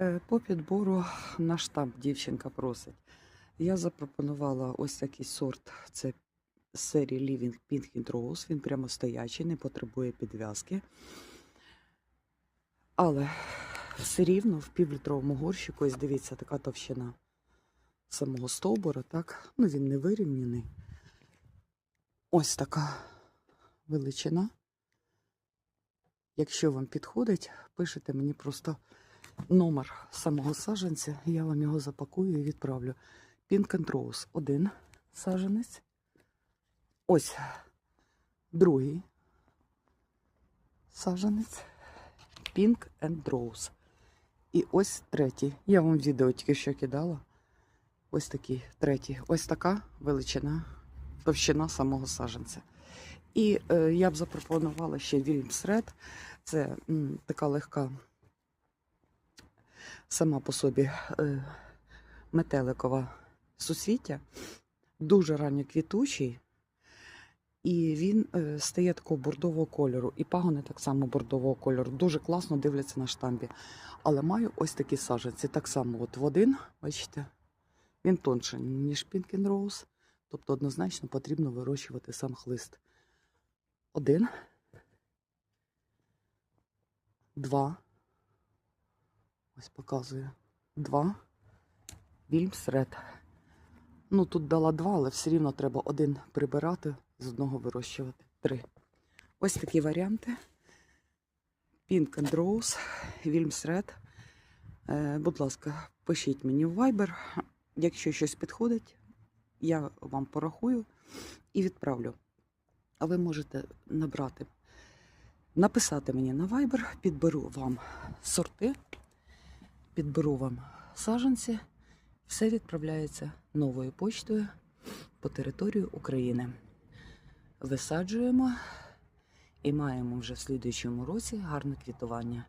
Е, По підбору на штамп дівчинка просить. Я запропонувала ось такий сорт. Це серії Living Pink and Rose. Він прямо стоячий, не потребує підв'язки. Але все рівно в півлітровому горщику, ось дивіться, така товщина самого стовбура, так? Ну, він не вирівняний. Ось така величина. Якщо вам підходить, пишете мені просто номер самого саджанця, я вам його запакую і відправлю. Pink and Rose один саджанець. Ось другий саджанець. Pink and Rose. І ось третій. Я вам відео тільки що кидала. Ось такий третій. Ось така величина, товщина самого саджанця. І е, я б запропонувала ще Williams Red. Це м, така легка сама по собі е, метеликова суцвіття, дуже ранньоквітучий, і він е, стає такого бордового кольору. І пагони так само бордового кольору. Дуже класно дивляться на штампі. Але маю ось такі саджанці. Так само от в один, бачите, він тонший, ніж Rose. Тобто однозначно потрібно вирощувати сам хлист. Один. Два. Ось показую. Два. Вільмс Ред. Ну, тут дала два, але все рівно треба один прибирати, з одного вирощувати. Три. Ось такі варіанти. Pink and Rose, Вільмс Ред. Е, будь ласка, пишіть мені в Viber. Якщо щось підходить, я вам порахую і відправлю. А ви можете набрати, написати мені на Viber, підберу вам сорти, підберу вам саджанці. Все відправляється новою почтою по території України. Висаджуємо і маємо вже в слідуючому році гарне квітування.